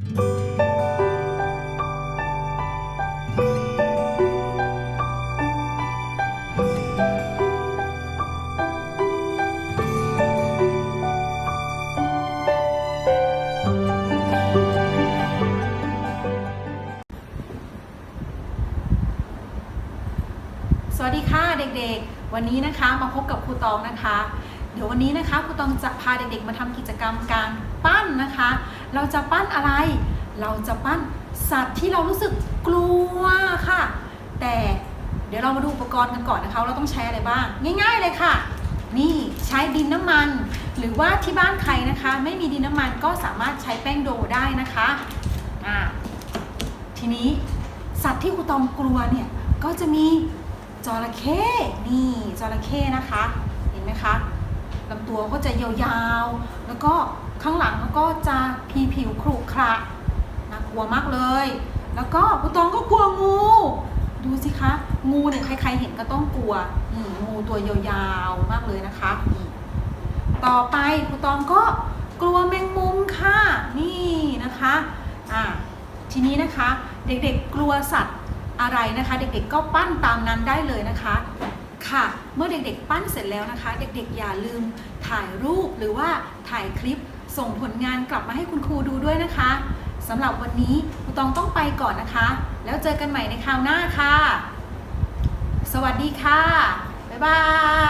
สวัสดีค่ะเด็กๆ วันนี้นะคะมาพบกับครูตองนะคะ เดี๋ยววันนี้นะคะครูตองจะพาเด็กๆมาทำกิจกรรมการปั้นนะคะ เราจะปั้นอะไร เราจะปั้นสัตว์ที่เรารู้สึกกลัวค่ะ แต่เดี๋ยวเรามาดูอุปกรณ์กันก่อนนะคะเราต้องใช้อะไรบ้าง ง่าย ๆ เลยค่ะ นี่ใช้ดินน้ำมัน หรือว่าที่บ้านใครนะคะ ไม่มีดินน้ำมันก็สามารถใช้แป้งโดได้นะคะอ่าทีนี้สัตว์ที่ครูตองกลัวเนี่ยก็จะมีจระเข้นี่จระเข้นะคะ เห็นไหมคะลำตัวก็จะยาวๆ แล้วก็ ข้างหลังก็จะพีผิวขรุขระน่ากลัวมากเลย แล้วก็ครูตองก็กลัวงู ดูสิคะ งูเนี่ยใครๆเห็นก็ต้องกลัวนี่งูตัวยาวๆมากเลยนะคะนี่ต่อไปครูตองก็กลัวแมงมุมค่ะ นี่นะคะอ่าทีนี้นะคะเด็กๆกลัวสัตว์อะไรนะคะ เด็กๆก็ปั้นตามนั้นได้เลยนะคะค่ะ เมื่อเด็กๆปั้นเสร็จแล้วนะคะ เด็กๆอย่าลืมถ่ายรูปหรือว่าถ่ายคลิป ส่งผลงานกลับมาให้คุณครูดูด้วยนะคะสำหรับวันนี้ครูตองต้องไปก่อนนะคะ แล้วเจอกันใหม่ในคราวหน้าค่ะ สวัสดีค่ะ บ๊ายบาย